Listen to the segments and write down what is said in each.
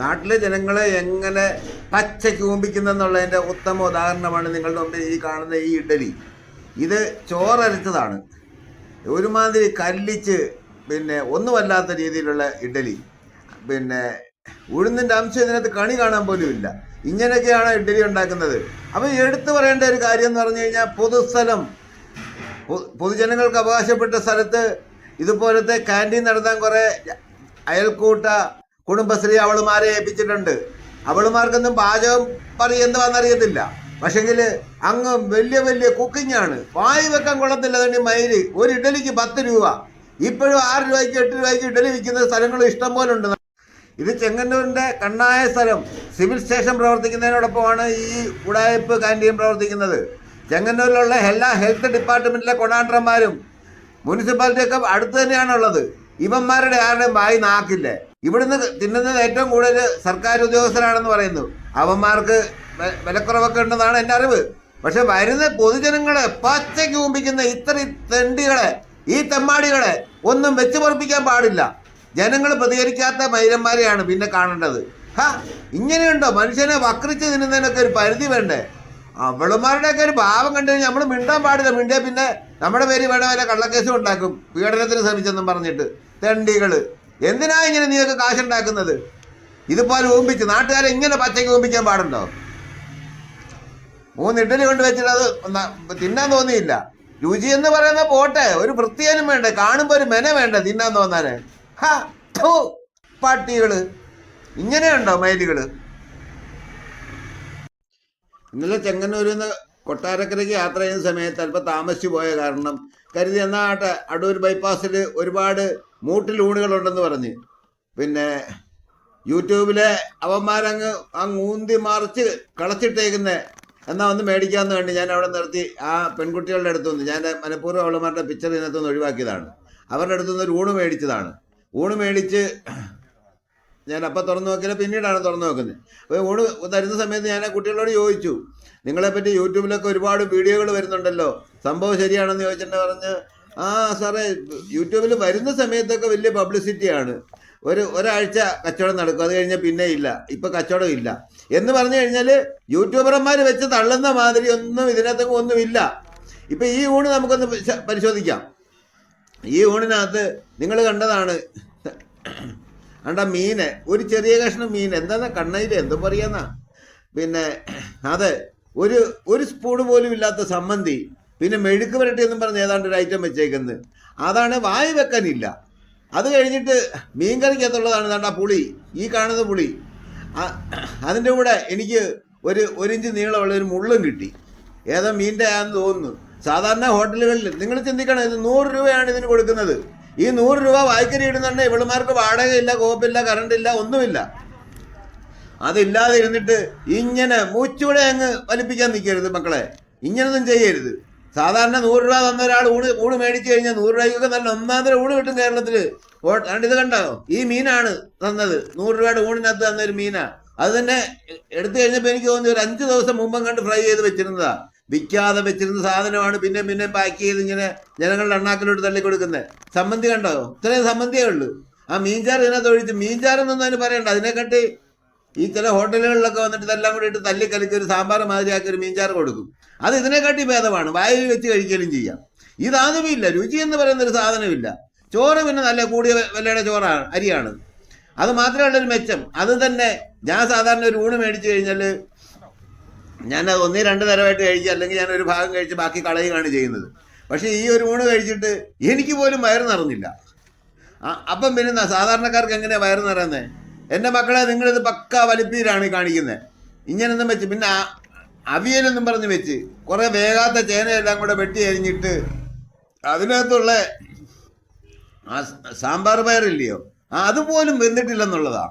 നാട്ടിലെ ജനങ്ങളെ എങ്ങനെ പച്ചയ്ക്ക് കൂമ്പിക്കുന്നെന്നുള്ളതിന്റെ ഉത്തമ ഉദാഹരണമാണ് നിങ്ങളുടെ മുമ്പിൽ ഈ കാണുന്ന ഈ ഇഡലി ഇത് ചോറരച്ചതാണ്. ഒരുമാതിരി കല്ലിച്ച് പിന്നെ ഒന്നുമല്ലാത്ത രീതിയിലുള്ള ഇഡലി പിന്നെ ഉഴുന്നിന്റെ അംശം ഇതിനകത്ത് കണി കാണാൻ പോലും ഇല്ല ഇങ്ങനെയൊക്കെയാണ് ഇഡലി ഉണ്ടാക്കുന്നത്. അപ്പം എടുത്തു പറയേണ്ട ഒരു കാര്യം എന്ന് പറഞ്ഞു കഴിഞ്ഞാൽ പൊതുസ്ഥലം. പൊതുജനങ്ങൾക്ക് അവകാശപ്പെട്ട സ്ഥലത്ത് ഇതുപോലത്തെ ക്യാന്റീൻ നടത്താൻ കുറേ അയൽക്കൂട്ട കുടുംബശ്രീ അവളുമാരെ ഏൽപ്പിച്ചിട്ടുണ്ട്. അവളുമാർക്കൊന്നും പാചകം പറയുന്നതാണെന്നറിയത്തില്ല പക്ഷെങ്കിൽ അങ്ങ് വലിയ വലിയ കുക്കിംഗ് ആണ് വായി വെക്കാൻ കൊള്ളത്തില്ല തന്നെ മയിൽ. ഒരു ഇഡലിക്ക് പത്ത് രൂപ. ഇപ്പോഴും ആറ് രൂപയ്ക്ക് എട്ട് രൂപയ്ക്ക് ഇഡലി വിൽക്കുന്ന സ്ഥലങ്ങൾ ഇഷ്ടം പോലെ ഉണ്ട്. ഇത് ചെങ്ങന്നൂരിന്റെ കണ്ണായ സ്ഥലം. സിവിൽ സ്റ്റേഷൻ പ്രവർത്തിക്കുന്നതിനോടൊപ്പമാണ് ഈ ഉടായ്പ് കാന്റീൻ പ്രവർത്തിക്കുന്നത്. ചെങ്ങന്നൂരിലുള്ള എല്ലാ ഹെൽത്ത് ഡിപ്പാർട്ട്മെന്റിലെ കൊണാണ്ടർമാരും മുനിസിപ്പാലിറ്റിയൊക്കെ അടുത്ത് തന്നെയാണുള്ളത്. ഇവന്മാരുടെ ആരുടെയും വായി നാക്കില്ലേ. ഇവിടുന്ന് തിന്നുന്നത് ഏറ്റവും കൂടുതൽ സർക്കാർ ഉദ്യോഗസ്ഥരാണെന്ന് പറയുന്നു. അവന്മാർക്ക് വിലക്കുറവൊക്കെ ഉണ്ടെന്നാണ് എന്റെ അറിവ്. പക്ഷെ വരുന്ന പൊതുജനങ്ങളെ പച്ചയ്ക്ക് കുമ്പിക്കുന്ന ഇത്ര തെണ്ടികളെ ഈ തെമ്മാടികളെ ഒന്നും വെച്ചു പൊറപ്പിക്കാൻ പാടില്ല. ജനങ്ങൾ പ്രതികരിക്കാത്ത മൈരന്മാരെയാണ് പിന്നെ കാണേണ്ടത്. ഹാ ഇങ്ങനെയുണ്ടോ? മനുഷ്യനെ വക്രിച്ച് തിന്നുന്നതിനൊക്കെ ഒരു പരിധി വേണ്ടേ? അവളുമാരുടെയൊക്കെ ഒരു ഭാവം കണ്ടു കഴിഞ്ഞാൽ നമ്മൾ മിണ്ടാൻ പാടില്ല. മിണ്ടിയാൽ പിന്നെ നമ്മുടെ പേര് വേണ വല്ല കള്ളക്കേസും ഉണ്ടാക്കും. പീഡനത്തിന് ശ്രമിച്ചെന്നും പറഞ്ഞിട്ട്. തെണ്ടികൾ. എന്തിനാ ഇങ്ങനെ നിങ്ങൾക്ക് കാശുണ്ടാക്കുന്നത്? ഇതുപോലെ ഓമ്പിച്ച് നാട്ടുകാരെ ഇങ്ങനെ പച്ചയ്ക്ക് ഓമ്പിക്കാൻ പാടുണ്ടോ? മൂന്ന് ഇഡലി കൊണ്ട് വെച്ചിട്ട് അത് തിന്നാൻ തോന്നിയില്ല. രുചി എന്ന് പറയുന്ന പോട്ടെ ഒരു വൃത്തിയാനും വേണ്ട? കാണുമ്പോൾ ഒരു മെന വേണ്ട തിന്നാൻ തോന്നാന്? ഹാ പട്ടികൾ. ഇങ്ങനെയുണ്ടോ മയിലുകൾ ഇന്നലെ ചെങ്ങന്നൂരിൽ നിന്ന് കൊട്ടാരക്കരയ്ക്ക് യാത്ര ചെയ്യുന്ന സമയത്ത് അല്പം താമസിച്ചു പോയ കാരണം കരുതി എന്നാട്ടെ അടൂർ ബൈപ്പാസിൽ ഒരുപാട് മൂട്ടിലൂണുകളുണ്ടെന്ന് പറഞ്ഞ്. പിന്നെ യൂട്യൂബിലെ അവന്മാരങ്ങ് അങ്ങ് ഊന്തി മറിച്ച് കളച്ചിട്ടേക്കുന്ന. എന്നാൽ ഒന്ന് മേടിക്കാമെന്ന് വേണ്ടി ഞാൻ അവിടെ നിർത്തി ആ പെൺകുട്ടികളുടെ അടുത്തുനിന്ന് ഞാൻ മനഃപൂർവം അവളുമാരുടെ പിക്ചർ ഇതിനകത്തുനിന്ന് ഒഴിവാക്കിയതാണ്. അവരുടെ അടുത്തുനിന്ന് ഒരു ഊണ് മേടിച്ചതാണ്. ഊണ് മേടിച്ച് ഞാൻ അപ്പം തുറന്നു നോക്കിയാൽ പിന്നീടാണ് തുറന്നു നോക്കുന്നത്. അപ്പോൾ ഊണ് തരുന്ന സമയത്ത് ഞാൻ ആ കുട്ടികളോട് ചോദിച്ചു നിങ്ങളെപ്പറ്റി യൂട്യൂബിലൊക്കെ ഒരുപാട് വീഡിയോകൾ വരുന്നുണ്ടല്ലോ. സംഭവം ശരിയാണെന്ന് ചോദിച്ചിട്ട് പറഞ്ഞ് ആ സാറേ യൂട്യൂബിൽ വരുന്ന സമയത്തൊക്കെ വലിയ പബ്ലിസിറ്റിയാണ് ഒരു ഒരാഴ്ച കച്ചവടം നടക്കും. അത് കഴിഞ്ഞാൽ പിന്നെ ഇല്ല. ഇപ്പം കച്ചവടം ഇല്ല. എന്ന് പറഞ്ഞു കഴിഞ്ഞാൽ യൂട്യൂബർമാർ വെച്ച് തള്ളുന്ന മാതിരി ഒന്നും ഇതിനകത്തൊക്കെ ഒന്നുമില്ല ഇപ്പം ഈ ഊണ് നമുക്കൊന്ന് പരിശോധിക്കാം. ഈ ഊണിനകത്ത് നിങ്ങൾ കണ്ടതാണ്. കണ്ട മീന്. ഒരു ചെറിയ കഷ്ണം മീൻ. എന്താ കണ്ണയിൽ എന്തോ പറയാന്നാ. പിന്നെ അതെ ഒരു ഒരു സ്പൂൺ പോലും ഇല്ലാത്ത സമ്മന്തി. പിന്നെ മെഴുക്ക് പുരട്ടി എന്നും പറഞ്ഞ് ഏതാണ്ട് ഒരു ഐറ്റം വെച്ചേക്കുന്നത്. അതാണ് വായി വെക്കാനില്ല. അത് കഴിഞ്ഞിട്ട് മീൻ കറിക്കകത്തുള്ളതാണ് ദാണ്ട പുളി. ഈ കാണുന്ന പുളി. അതിന്റെ കൂടെ എനിക്ക് ഒരു ഒരിഞ്ച് നീളമുള്ള ഒരു മുള്ളും കിട്ടി. ഏതോ മീന്റെ ആണെന്ന് തോന്നുന്നു. സാധാരണ ഹോട്ടലുകളിൽ നിങ്ങൾ ചിന്തിക്കണം ഇത് നൂറ് രൂപയാണ് ഇതിന് കൊടുക്കുന്നത്. ഈ നൂറ് രൂപ വായ്ക്കരി ഇടുന്നുണ്ട് ഇവളുമാർക്ക് വാടകയില്ല കോപ്പില്ല കറണ്ടില്ല ഒന്നുമില്ല. അതില്ലാതെ ഇരുന്നിട്ട് ഇങ്ങനെ മൂച്ചുകൂടെ അങ്ങ് വലിപ്പിക്കാൻ നിൽക്കരുത് മക്കളെ. ഇങ്ങനൊന്നും ചെയ്യരുത്. സാധാരണ നൂറ് രൂപ തന്ന ഒരാൾ ഊണ് ഊണ് മേടിച്ചു കഴിഞ്ഞാൽ നൂറ് രൂപയ്ക്കൊക്കെ നല്ല ഒന്നാന്തര ഊണ് കിട്ടും കേരളത്തിൽ കണ്ട് ഇത് കണ്ടോ? ഈ മീനാണ് തന്നത്. നൂറ് രൂപയുടെ ഊണിനകത്ത് തന്ന ഒരു മീനാ. അത് തന്നെ എടുത്തു കഴിഞ്ഞപ്പോൾ എനിക്ക് തോന്നി ഒരു അഞ്ച് ദിവസം മുമ്പം കണ്ട് ഫ്രൈ ചെയ്ത് വെച്ചിരുന്നതാ. വിൽക്കാതെ വെച്ചിരുന്ന സാധനമാണ് പിന്നെ പിന്നെ പാക്ക് ചെയ്ത് ഇങ്ങനെ ജനങ്ങളുടെ എണ്ണാക്കിലോട്ട് തള്ളി കൊടുക്കുന്നത് സമ്മന്തി കണ്ടോ? ഇത്രയും സമ്മന്തിയേ ഉള്ളൂ. ആ മീൻചാർ ഇതിനകത്ത് ഒഴിച്ച് മീൻചാറെന്നൊന്നും അതിന് പറയണ്ട. അതിനെക്കാട്ടി ഈ ചില ഹോട്ടലുകളിലൊക്കെ വന്നിട്ട് ഇതെല്ലാം കൂടി ഇട്ട് തല്ലിക്കലിച്ച് ഒരു സാമ്പാർ മാതിരിയാക്കി ഒരു മീൻചാറ് കൊടുക്കും. അത് ഇതിനെക്കാട്ടി ഭേദമാണ്. വായിൽ വെച്ച് കഴിക്കലും ചെയ്യാം. ഇതാദ്യമില്ല രുചി എന്ന് പറയുന്ന ഒരു സാധനമില്ല. ചോറ് പിന്നെ നല്ല കൂടിയ വിലയുടെ ചോറാണ് അരിയാണ്. അത് മാത്രമല്ല ഒരു മെച്ചം. അത് തന്നെ ഞാൻ സാധാരണ ഒരു ഊണ് മേടിച്ചു കഴിഞ്ഞാൽ ഞാൻ അത് ഒന്നേ രണ്ട് തരമായിട്ട് കഴിക്കുക. അല്ലെങ്കിൽ ഞാൻ ഒരു ഭാഗം കഴിച്ച് ബാക്കി കളയുകയാണ് ചെയ്യുന്നത്. പക്ഷേ ഈ ഒരു ഊണ് കഴിച്ചിട്ട് എനിക്ക് പോലും വയറ് നിറഞ്ഞില്ല. അപ്പം പിന്നെ സാധാരണക്കാർക്ക് എങ്ങനെയാണ് വയറ് നിറയുന്നത് എന്റെ മക്കളെ നിങ്ങളിത് പക്ക വലിപ്പീരാണ് കാണിക്കുന്നത് ഇങ്ങനൊന്നും വെച്ച് പിന്നെ അവിയലൊന്നും പറഞ്ഞ് വെച്ച് കുറേ വേഗാത്ത ചേനയെല്ലാം കൂടെ വെട്ടി അരിഞ്ഞിട്ട് അതിനകത്തുള്ള ആ സാമ്പാർ പയറില്ലയോ? ആ അതുപോലും വെന്തിട്ടില്ലെന്നുള്ളതാ.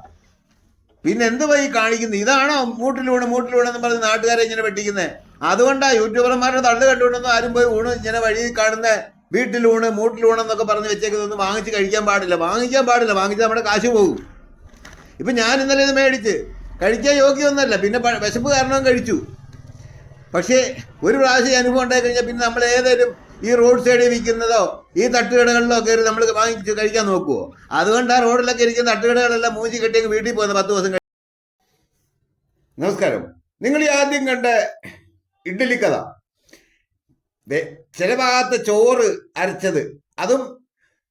പിന്നെ എന്ത് പോയി കാണിക്കുന്നത് ഇതാണോ മൂട്ടിലൂണ് മൂട്ടിലൂണെന്ന് പറഞ്ഞ് നാട്ടുകാരെ ഇങ്ങനെ വെട്ടിക്കുന്നത് അതുകൊണ്ടാണ് യൂട്യൂബർമാരുടെ തള്ളു കണ്ടുകൊണ്ടൊന്നും ആരും പോയി ഊണ് ഇങ്ങനെ വഴി കാണുന്ന. വീട്ടിലൂണ് മൂട്ടിലൂണെന്നൊക്കെ പറഞ്ഞ് വെച്ചേക്കുന്നതൊന്നും വാങ്ങിച്ച് കഴിക്കാൻ പാടില്ല. വാങ്ങിക്കാൻ പാടില്ല. വാങ്ങിച്ച് നമ്മുടെ കാശ് പോകും. ഇപ്പൊ ഞാൻ ഇന്നലെ ഇത് മേടിച്ച്. കഴിക്കാൻ യോഗ്യമൊന്നുമല്ല പിന്നെ വിശപ്പ് കാരണവും കഴിച്ചു. പക്ഷേ ഒരു പ്രാവശ്യം അനുഭവം ഉണ്ടായി കഴിഞ്ഞാൽ പിന്നെ നമ്മൾ ഏതേലും ഈ റോഡ് സൈഡിൽ വിൽക്കുന്നതോ ഈ തട്ടുകടകളിലോ കയറി നമ്മൾ വാങ്ങിച്ച് കഴിക്കാൻ നോക്കുമോ അതുകൊണ്ട് ആ റോഡിലൊക്കെ ഇരിക്കുന്ന തട്ടുകടകളെല്ലാം മൂഞ്ചി കെട്ടിയൊക്കെ വീട്ടിൽ പോകുന്ന പത്ത് ദിവസം കഴിഞ്ഞു നമസ്കാരം. നിങ്ങൾ ഈ ആദ്യം കണ്ട ഇഡ്ഡലി കഥ. ഭാഗത്ത് ചോറ് അരച്ചത്. അതും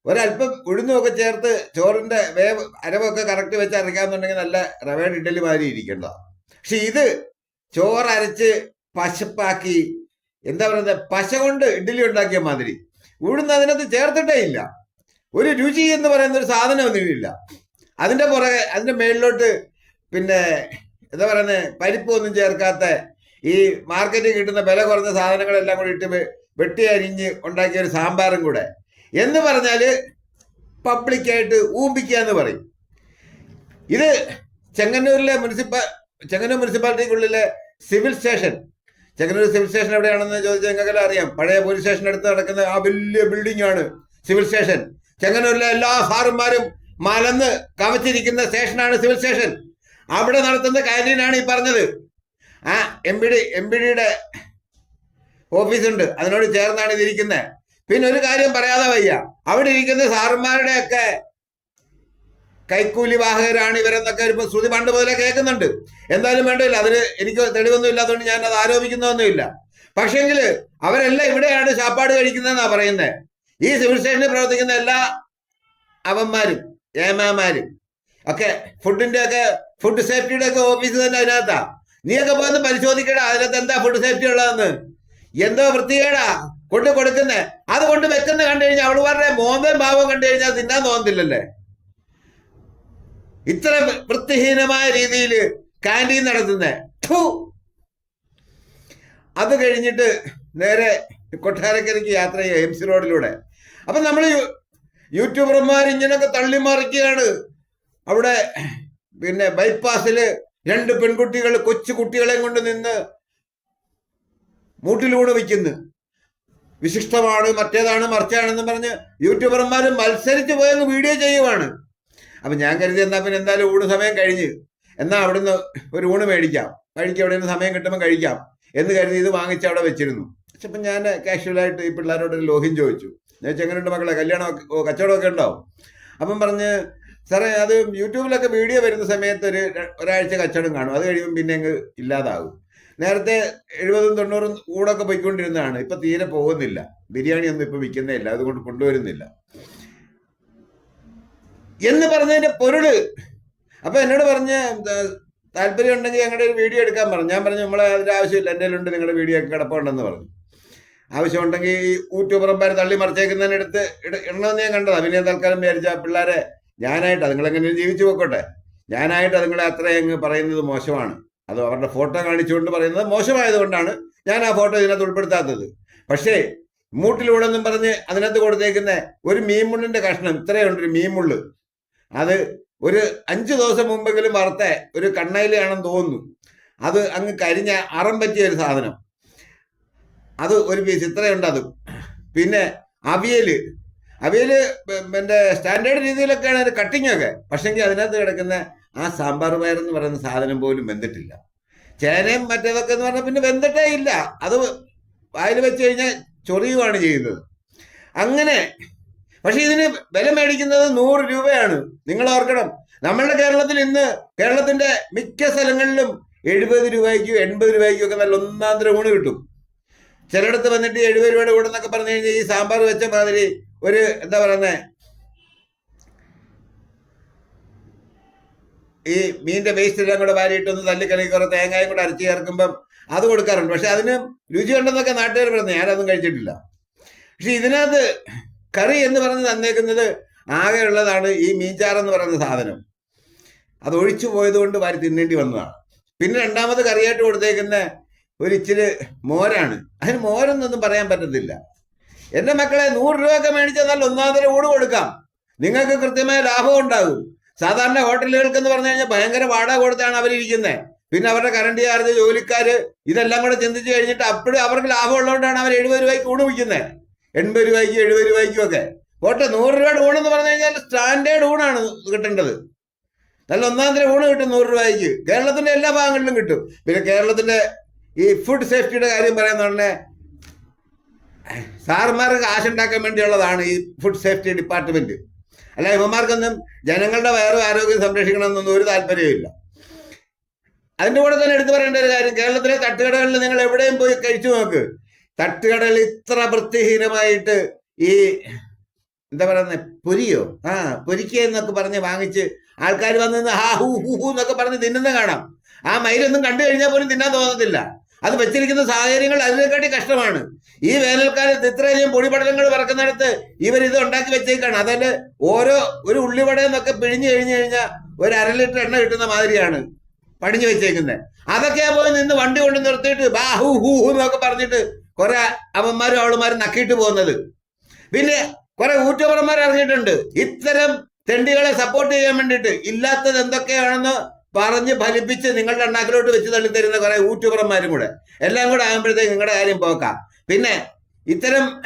ഒരല്പം ഉഴുന്നുമൊക്കെ ചേർത്ത് ചോറിന്റെ വേവ് അരവൊക്കെ കറക്റ്റ് വെച്ച് അരയ്ക്കാന്നുണ്ടെങ്കിൽ നല്ല റവേഡ് ഇഡലി മാതിരി ഇരിക്കണ്ട. പക്ഷെ ഇത് ചോറ് അരച്ച് പശപ്പാക്കി എന്താ പറയുന്നത് പശ കൊണ്ട് ഇഡലി ഉണ്ടാക്കിയ മാതിരി. ഉഴുന്ന് അതിനകത്ത് ചേർത്തിട്ടേ ഇല്ല. ഒരു രുചി എന്ന് പറയുന്ന ഒരു സാധനം ഒന്നുമില്ല അതിന്റെ പുറകെ അതിന്റെ മേളിലോട്ട് പിന്നെ എന്താ പറയുന്നത് പരിപ്പൊന്നും ചേർക്കാത്ത ഈ മാർക്കറ്റിൽ കിട്ടുന്ന വില കുറഞ്ഞ സാധനങ്ങളെല്ലാം കൂടി ഇട്ട് വെട്ടി അരിഞ്ഞ് ഉണ്ടാക്കിയ ഒരു സാമ്പാറും കൂടെ. എന്ന് പറഞ്ഞാൽ പബ്ലിക്കായിട്ട് ഊമ്പിക്കുക എന്ന് പറയും. ഇത് ചെങ്ങന്നൂരിലെ മുനിസിപ്പ Chengannur മുനിസിപ്പാലിറ്റിക്കുള്ളിലെ civil station. Chengannur civil station എവിടെയാണെന്ന് ചോദിച്ചാൽ നിങ്ങൾക്കെല്ലാം അറിയാം. പഴയ പോലീസ് സ്റ്റേഷൻ അടുത്ത് നടക്കുന്ന ആ വലിയ ബിൽഡിംഗ് ആണ് സിവിൽ സ്റ്റേഷൻ. ചെങ്ങന്നൂരിലെ എല്ലാ സാറുമാരും മലന്ന് കവച്ചിരിക്കുന്ന സ്റ്റേഷനാണ് സിവിൽ സ്റ്റേഷൻ. അവിടെ നടത്തുന്ന കാര്യനാണ് ഈ പറഞ്ഞത്. ആ M P D M P ഡിയുടെ ഓഫീസുണ്ട്. അതിനോട് ചേർന്നാണ് ഇതിരിക്കുന്നത് പിന്നെ ഒരു കാര്യം പറയാതെ വയ്യ. അവിടെ ഇരിക്കുന്ന സാറുമാരുടെയൊക്കെ കൈക്കൂലി വാഹകരാണ് ഇവരെന്നൊക്കെ ഇപ്പൊ ശ്രുതി പണ്ട് മുതലേ കേൾക്കുന്നുണ്ട്. എന്തായാലും വേണ്ടില്ല അതിന് എനിക്ക് തെളിവൊന്നും ഇല്ലാത്തതുകൊണ്ട് ഞാൻ അത് ആരോപിക്കുന്നതൊന്നുമില്ല പക്ഷെങ്കിൽ അവരെല്ലാം ഇവിടെയാണ് ചാപ്പാട് കഴിക്കുന്നതെന്നാ പറയുന്നത് ഈ സിവിൽ സ്റ്റേഷനിൽ പ്രവർത്തിക്കുന്ന എല്ലാ അവന്മാരും ഏമാമാരും ഒക്കെ ഫുഡിന്റെ ഒക്കെ ഫുഡ് സേഫ്റ്റിയുടെ ഒക്കെ ഓഫീസ് തന്നെ അതിനകത്താ. നീയൊക്കെ പോന്ന് പരിശോധിക്കടാ അതിനകത്ത് എന്താ ഫുഡ് സേഫ്റ്റി ഉള്ളതെന്ന്. എന്തോ വൃത്തികേടാ. കൊണ്ട് കൊടുക്കുന്നേ. അത് കൊണ്ട് വെക്കുന്ന കണ്ടു കഴിഞ്ഞാൽ അവളുമാരുടെ മോന്തയും ഭാവം കണ്ടു കഴിഞ്ഞാൽ തിന്നാൻ തോന്നുന്നില്ലല്ലേ ഇത്ര വൃത്തിഹീനമായ രീതിയിൽ കാന്റീൻ നടത്തുന്നേ. അത് കഴിഞ്ഞിട്ട് നേരെ കൊട്ടാരക്കരയ്ക്ക് യാത്ര ചെയ്യുക എം സി റോഡിലൂടെ. അപ്പൊ നമ്മൾ യൂട്യൂബർമാർ ഇങ്ങനൊക്കെ തള്ളിമറിക്കുകയാണ്. അവിടെ പിന്നെ ബൈപ്പാസിൽ രണ്ട് പെൺകുട്ടികൾ കൊച്ചു കുട്ടികളെയും കൊണ്ട് നിന്ന് മൂട്ടിലൂടെ വയ്ക്കുന്നു വിശിഷ്ടമാണ് മറ്റേതാണ് മറിച്ചാണെന്ന് പറഞ്ഞ് യൂട്യൂബർമാർ മത്സരിച്ച് പോയെന്ന് വീഡിയോ ചെയ്യുവാണ്. അപ്പൊ ഞാൻ കരുതി എന്നാ പിന്നെ എന്തായാലും ഊണ് സമയം കഴിഞ്ഞ്. എന്നാ അവിടുന്ന് ഒരു ഊണ് മേടിക്കാം. കഴിക്കാം അവിടെ നിന്ന് സമയം കിട്ടുമ്പോൾ കഴിക്കാം എന്ന് കരുതി ഇത് വാങ്ങിച്ച് അവിടെ വെച്ചിരുന്നു. പക്ഷെ അപ്പം ഞാൻ കാഷ്വലായിട്ട് ഈ പിള്ളേരോട് ഒരു ലോഹിൻ ചോദിച്ചു. ഞാൻ എങ്ങനെയുണ്ട് മക്കളെ? കല്യാണം കച്ചവടമൊക്കെ ഉണ്ടോ? അപ്പം പറഞ്ഞ് സാറേ അത് യൂട്യൂബിലൊക്കെ വീഡിയോ വരുന്ന സമയത്ത് ഒരു ഒരാഴ്ച കച്ചവടം കാണും. അത് കഴിയുമ്പോൾ പിന്നെ അങ്ങ് ഇല്ലാതാകും. നേരത്തെ എഴുപതും തൊണ്ണൂറും കൂടൊക്കെ പോയിക്കൊണ്ടിരുന്നതാണ്. ഇപ്പൊ തീരെ പോകുന്നില്ല. ബിരിയാണി ഒന്നും ഇപ്പൊ വിൽക്കുന്നേ ഇല്ല. അതുകൊണ്ട് കൊണ്ടുവരുന്നില്ല. എന്ന് പറഞ്ഞതിന്റെ പൊരുൾ. അപ്പൊ എന്നോട് പറഞ്ഞ "ത- താല്പര്യം ഉണ്ടെങ്കിൽ ഞങ്ങളുടെ ഒരു വീഡിയോ എടുക്കാൻ പറഞ്ഞു. ഞാൻ പറഞ്ഞു നമ്മളെ അതിന്റെ ആവശ്യമില്ല. എന്റെ ഉണ്ട് നിങ്ങളുടെ വീഡിയോ ഒക്കെ കിടപ്പുണ്ടെന്ന് പറഞ്ഞു. ആവശ്യമുണ്ടെങ്കിൽ ഈ യൂട്യൂബർമാർ തള്ളി മറിച്ചേക്കുന്നതിനടുത്ത് ഇടണമെന്ന് ഞാൻ കണ്ടത്. അഭിനയ തൽക്കാലം വിചാരിച്ച പിള്ളേരെ ഞാനായിട്ട് അതുങ്ങളെങ്ങനെ ജീവിച്ചു പോക്കോട്ടെ. ഞാനായിട്ട് അതുങ്ങളെ അങ്ങ് പറയുന്നത് മോശമാണ്. അത് അവരുടെ ഫോട്ടോ കാണിച്ചുകൊണ്ട് പറയുന്നത് മോശമായതുകൊണ്ടാണ് ഞാൻ ആ ഫോട്ടോ ഇതിനകത്ത് ഉൾപ്പെടുത്താത്തത്. പക്ഷേ മൂട്ടിലൂടെ എന്നും പറഞ്ഞ് അതിനകത്ത് കൊടുത്തേക്കുന്ന ഒരു മീൻമുള്ളിന്റെ കഷ്ണം ഇത്രയുണ്ട് ഒരു മീൻമുള്ള്. അത് ഒരു അഞ്ച് ദിവസം മുമ്പെങ്കിലും വറുത്ത ഒരു കണ്ണയിലാണെന്ന് തോന്നുന്നു. അത് അങ്ങ് കരിഞ്ഞ അറം പറ്റിയ ഒരു സാധനം. അത് ഒരു പീസ് ഇത്രയുണ്ട് അത്. പിന്നെ അവിയൽ. അവിയൽ എന്റെ സ്റ്റാൻഡേർഡ് രീതിയിലൊക്കെയാണ് കട്ടിങ്ങൊക്കെ പക്ഷെങ്കിൽ അതിനകത്ത് കിടക്കുന്ന ആ സാമ്പാർ വയർ എന്ന് പറയുന്ന സാധനം പോലും വെന്തിട്ടില്ല. ചേനയും മറ്റേതൊക്കെ എന്ന് പറഞ്ഞാൽ പിന്നെ വെന്തിട്ടേ ഇല്ല. അത് വായിൽ വെച്ച് കഴിഞ്ഞാൽ ചൊറിയുവാണ് ചെയ്യുന്നത്. അങ്ങനെ പക്ഷെ ഇതിന് വില മേടിക്കുന്നത് നൂറ് രൂപയാണ്. നിങ്ങൾ ഓർക്കണം നമ്മളുടെ കേരളത്തിൽ ഇന്ന് കേരളത്തിന്റെ മിക്ക സ്ഥലങ്ങളിലും എഴുപത് രൂപയ്ക്കും എൺപത് രൂപയ്ക്കും ഒക്കെ നല്ല ഒന്നാം തരം ഊണ് കിട്ടും. ചിലയിടത്ത് വന്നിട്ട് എഴുപത് രൂപയുടെ ഊണെന്നൊക്കെ പറഞ്ഞു കഴിഞ്ഞാൽ ഈ സാമ്പാർ വെച്ച മാതിരി ഒരു എന്താ പറയുന്നത് ഈ മീനിന്റെ വേസ്റ്റ് എല്ലാം കൂടെ വാരിയിട്ടൊന്ന് തല്ലിക്കലക്കി കുറെ തേങ്ങയും കൂടെ അരച്ച് ചേർക്കുമ്പം അത് കൊടുക്കാറുണ്ട്. പക്ഷെ അതിന് രുചി ഉണ്ടെന്നൊക്കെ നാട്ടുകാർ പറഞ്ഞു ഞാനതൊന്നും കഴിച്ചിട്ടില്ല. പക്ഷെ ഇതിനകത്ത് കറി എന്ന് പറഞ്ഞ് തന്നേക്കുന്നത് ആകെ ഉള്ളതാണ് ഈ മീൻചാറെന്ന് പറയുന്ന സാധനം. അത് ഒഴിച്ചു പോയത് കൊണ്ട് വാരി തിന്നേണ്ടി വന്നതാണ്. പിന്നെ രണ്ടാമത് കറിയായിട്ട് കൊടുത്തേക്കുന്ന ഒരു ഇച്ചിരി മോരാണ്. അതിന് മോരെന്നൊന്നും പറയാൻ പറ്റത്തില്ല. എന്റെ മക്കളെ നൂറ് രൂപയൊക്കെ മേടിച്ചാൽ നല്ല ഒന്നാമതൊരു ഊട് കൊടുക്കാം. നിങ്ങൾക്ക് കൃത്യമായ ലാഭം ഉണ്ടാകും. സാധാരണ ഹോട്ടലുകൾക്ക് എന്ന് പറഞ്ഞു കഴിഞ്ഞാൽ ഭയങ്കര വാടക കൊടുത്താണ് അവരിരിക്കുന്നത് പിന്നെ അവരുടെ കറണ്ട് ചാർജ് ജോലിക്കാര് ഇതെല്ലാം കൂടെ ചിന്തിച്ചു കഴിഞ്ഞിട്ട് അപ്പോഴും അവർക്ക് ലാഭം ഉള്ളതുകൊണ്ടാണ് അവർ എഴുപത് രൂപയ്ക്ക് ഊണ് വിൽക്കുന്നത് എൺപത് രൂപയ്ക്കും എഴുപത് രൂപയ്ക്കും ഒക്കെ ഹോട്ടൽ നൂറ് രൂപയുടെ ഊണെന്ന് പറഞ്ഞു കഴിഞ്ഞാൽ സ്റ്റാൻഡേർഡ് ഊണാണ് കിട്ടേണ്ടത്. നല്ല ഒന്നാം തരം ഊണ് കിട്ടും നൂറ് രൂപയ്ക്ക്. കേരളത്തിന്റെ എല്ലാ ഭാഗങ്ങളിലും കിട്ടും. പിന്നെ കേരളത്തിന്റെ ഈ ഫുഡ് സേഫ്റ്റിയുടെ കാര്യം പറയുന്ന സാറുമാർക്ക് കാശുണ്ടാക്കാൻ വേണ്ടിയുള്ളതാണ് ഈ ഫുഡ് സേഫ്റ്റി ഡിപ്പാർട്ട്മെന്റ് അല്ല ഇവന്മാർക്കൊന്നും ജനങ്ങളുടെ വയറും ആരോഗ്യം സംരക്ഷിക്കണമെന്നൊന്നും ഒരു താല്പര്യമില്ല അതിന്റെ കൂടെ തന്നെ എടുത്തു പറയേണ്ട ഒരു കാര്യം കേരളത്തിലെ തട്ടുകടകളിൽ നിങ്ങൾ എവിടെയും പോയി കഴിച്ചു നോക്ക്. തട്ടുകടകളിൽ ഇത്ര വൃത്തിഹീനമായിട്ട് ഈ എന്താ പറയുന്നത് പൊരിയോ? ആ പൊരിക്ക എന്നൊക്കെ പറഞ്ഞ് വാങ്ങിച്ച് ആൾക്കാർ വന്ന് ഹാ ഹൂ ഹൂ ഹൂ എന്നൊക്കെ പറഞ്ഞ് തിന്നുന്ന കാണാം. ആ മയിലൊന്നും കണ്ടു കഴിഞ്ഞാൽ പോലും തിന്നാൻ തോന്നത്തില്ല. അത് വെച്ചിരിക്കുന്ന സാഹചര്യങ്ങൾ അതിനെക്കാട്ടി കഷ്ടമാണ്. ഈ വേനൽക്കാലത്ത് ഇത്രയധികം പൊടിപടലങ്ങൾ പറക്കുന്നിടത്ത് ഇവർ ഇത് ഉണ്ടാക്കി വെച്ചേക്കാണ്. അതിൽ ഓരോ ഒരു ഉള്ളിവടയെന്നൊക്കെ പിഴിഞ്ഞു കഴിഞ്ഞു കഴിഞ്ഞാൽ ഒരു അര ലിറ്റർ എണ്ണ കിട്ടുന്ന മാതിരിയാണ് പടിഞ്ഞു വെച്ചേക്കുന്നത് അതൊക്കെ പോയി നിന്ന് വണ്ടി കൊണ്ട് നിർത്തിയിട്ട് ബാ ഹൂ ഹൂ ഹൂ എന്നൊക്കെ പറഞ്ഞിട്ട് കുറെ അവന്മാരും അവളുമാരും നക്കിയിട്ട് പോകുന്നത്. പിന്നെ കുറെ ഊറ്റപ്പുറന്മാർ ഇറങ്ങിയിട്ടുണ്ട്. ഇത്തരം തെണ്ടികളെ സപ്പോർട്ട് ചെയ്യാൻ വേണ്ടിയിട്ട് ഇല്ലാത്തത് എന്തൊക്കെയാണെന്ന് പറഞ്ഞ് ഫലിപ്പിച്ച് നിങ്ങളുടെ എണ്ണാക്കിലോട്ട് വെച്ച് തള്ളി തരുന്ന കുറെ യൂട്യൂബർമാരും കൂടെ. എല്ലാം കൂടെ ആകുമ്പോഴത്തേക്ക് നിങ്ങളുടെ കാര്യം പോക്കാം. പിന്നെ ഇത്തരം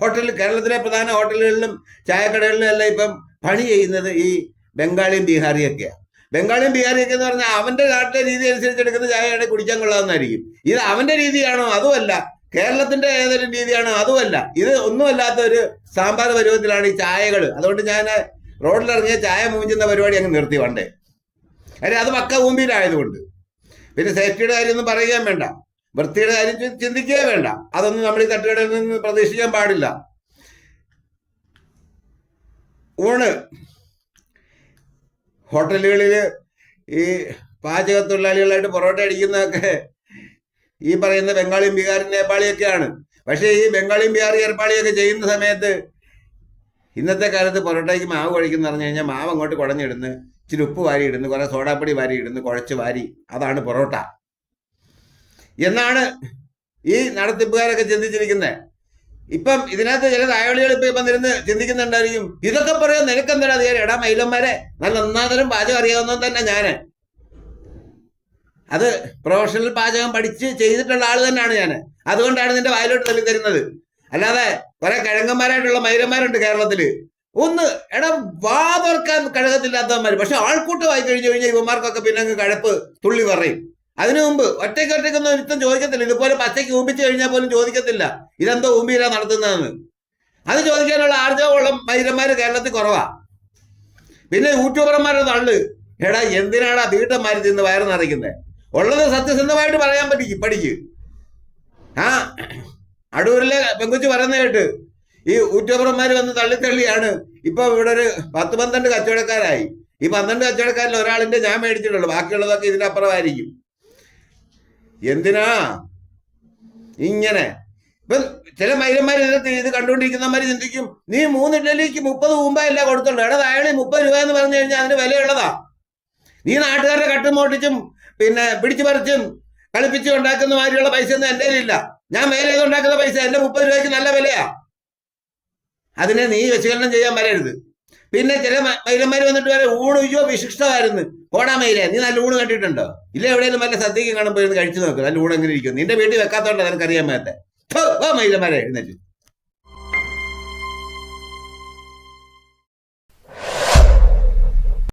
ഹോട്ടലിൽ കേരളത്തിലെ പ്രധാന ഹോട്ടലുകളിലും ചായക്കടകളിലും എല്ലാം ഇപ്പം പണി ചെയ്യുന്നത് ഈ ബംഗാളിയും ബീഹാറിയൊക്കെയാണ് ബംഗാളിയും ബീഹാറിയൊക്കെ എന്ന് പറഞ്ഞാൽ അവന്റെ നാട്ടിലെ രീതി അനുസരിച്ച് എടുക്കുന്ന ചായയാണ് കുടിക്കാൻ കൊള്ളാവുന്നതായിരിക്കും. ഇത് അവന്റെ രീതിയാണോ? അതുമല്ല. കേരളത്തിന്റെ ഏതെങ്കിലും രീതിയാണോ? അതുമല്ല. ഇത് ഒന്നുമല്ലാത്ത ഒരു സാമ്പാർ പരുവത്തിലാണ് ഈ ചായകൾ അതുകൊണ്ട് ഞാൻ റോഡിലിറങ്ങിയ ചായ മൂഞ്ചുന്ന പരിപാടി അങ്ങ് നിർത്തി പണ്ടേ കാര്യം അത് പക്ക ഭൂമിയിലായതുകൊണ്ട് പിന്നെ സേഫ്റ്റിയുടെ കാര്യമൊന്നും പറയുകയും വേണ്ട. വൃത്തിയുടെ കാര്യം ചിന്തിക്കുകയും വേണ്ട. അതൊന്നും നമ്മൾ ഈ തട്ടുകടയിൽ നിന്ന് പ്രതീക്ഷിക്കാൻ പാടില്ല. ഊണ്. ഹോട്ടലുകളിൽ ഈ പാചക തൊഴിലാളികളായിട്ട് പൊറോട്ട അടിക്കുന്നതൊക്കെ ഈ പറയുന്ന ബംഗാളിയും ബീഹാറും നേപ്പാളിയൊക്കെയാണ്. പക്ഷേ ഈ ബംഗാളിയും ബീഹാറി ഏർപ്പാളിയൊക്കെ ചെയ്യുന്ന സമയത്ത് ഇന്നത്തെ കാലത്ത് പൊറോട്ടയ്ക്ക് മാവ് കഴിക്കുന്ന പറഞ്ഞു കഴിഞ്ഞാൽ മാവ് അങ്ങോട്ട് കുടഞ്ഞിടുന്ന്. ഇച്ചിരി ഉപ്പ് വാരി ഇടുന്നു കുറെ സോഡാപ്പൊടി വാരി ഇടുന്നു കുഴച്ച് വാരി. അതാണ് പൊറോട്ട. എന്നാണ് ഈ നടത്തിപ്പുകാരൊക്കെ ചിന്തിച്ചിരിക്കുന്നത്. ഇപ്പം ഇതിനകത്ത് ചില തായോളികൾ ഇപ്പൊ ഇപ്പം ഇരുന്ന് ചിന്തിക്കുന്നുണ്ടായിരിക്കും. ഇതൊക്കെ പറയാൻ നിനക്കെന്താ അധികാരം എടാ മൈലന്മാരെ നല്ല ഒന്നാതരം പാചകം അറിയാവുന്നവൻ തന്നെ ഞാൻ. അത് പ്രൊഫഷണൽ പാചകം പഠിച്ച് ചെയ്തിട്ടുള്ള ആൾ തന്നെയാണ് ഞാൻ അതുകൊണ്ടാണ് നിന്റെ വായിലോട്ട് തള്ളി തരുന്നത് അല്ലാതെ കുറെ കിഴങ്ങന്മാരായിട്ടുള്ള മൈലന്മാരുണ്ട് കേരളത്തിൽ. ഒന്ന് എടാ വാ തുറക്കാൻ കഴകത്തില്ലാത്തവന്മാർ പക്ഷെ ആൾക്കൂട്ടമായി കഴിഞ്ഞു കഴിഞ്ഞാൽ ഇവന്മാർക്കൊക്കെ പിന്നെ അങ്ങ് കഴപ്പ് തുള്ളി പറയും. അതിനു മുമ്പ് ഒറ്റയ്ക്ക് ഒറ്റയ്ക്കൊന്നും ഒരുത്തം ചോദിക്കത്തില്ല. ഇതുപോലെ പച്ചയ്ക്ക് ഊമ്പിച്ചു കഴിഞ്ഞാൽ പോലും ചോദിക്കത്തില്ല. ഇതെന്തോ ഊമ്പിയിലാ നടത്തുന്നതെന്ന്. അത് ചോദിക്കാനുള്ള ആർജവമുള്ള മൈരന്മാര് കേരളത്തിൽ കുറവാ. പിന്നെ യൂട്യൂബർമാരുടെ തള്ളു. എടാ എന്തിനാടാ വീട്ടന്മാര് തിന്ന് വയറ് നിറയ്ക്കുന്നത് ഉള്ളത് സത്യസന്ധമായിട്ട് പറയാൻ പറ്റിക്കും പഠിക്ക്. ആ അടൂരിലെ പെങ്കുച്ചു പറയുന്ന കേട്ട്. ഈ യൂട്യൂബർമാർ വന്ന് തള്ളിത്തള്ളിയാണ് ഇപ്പൊ ഇവിടെ ഒരു പത്ത് പന്ത്രണ്ട് കച്ചവടക്കാരായി. ഈ പന്ത്രണ്ട് കച്ചവടക്കാരിൽ ഒരാളിന്റെ ഞാൻ മേടിച്ചിട്ടുള്ളൂ. ബാക്കിയുള്ളതൊക്കെ ഇതിനപ്പുറമായിരിക്കും എന്തിനാ? ഇങ്ങനെ. ഇപ്പൊ ചില മൈലന്മാർ ഇതിനകത്ത് ഇത് കണ്ടുകൊണ്ടിരിക്കുന്നവന്മാർ ചിന്തിക്കും നീ മൂന്ന് ഇഡലിക്ക് മുപ്പത് മുമ്പായില്ല കൊടുത്തുള്ളൂ? എടാ അയാളെ മുപ്പത് രൂപ എന്ന് പറഞ്ഞു കഴിഞ്ഞാൽ അതിന് വിലയുള്ളതാ. നീ നാട്ടുകാരുടെ കട്ടും മോട്ടിച്ചും പിന്നെ പിടിച്ചു പറിച്ചും കളിപ്പിച്ചും ഉണ്ടാക്കുന്ന മാതിരിയുള്ള പൈസ ഒന്നും എന്റെ ഇല്ല ഞാൻ മേലെ ഉണ്ടാക്കുന്ന പൈസ എന്റെ മുപ്പത് രൂപയ്ക്ക് നല്ല വിലയാ. അതിനെ നീ വിശകലനം ചെയ്യാൻ വരരുത്. പിന്നെ ചില മൈലന്മാർ വന്നിട്ട് വരെ ഊണ് അയ്യോ വിശിഷ്ടമായിരുന്നു. മൈല നീ നല്ല ഊണ് കണ്ടിട്ടുണ്ടോ? ഇല്ല എവിടെയെങ്കിലും നല്ല സദ്യക്ക് കാണുമ്പോൾ കഴിച്ചു നോക്ക്. നല്ല ഊണ് എങ്ങനെ ഇരിക്കും? നിന്റെ വീട്ടിൽ വെക്കാത്തോണ്ട് നിനക്കറിയാൻ മേത്തെ. മൈലന്മാരെ എഴുന്നേറ്റ്.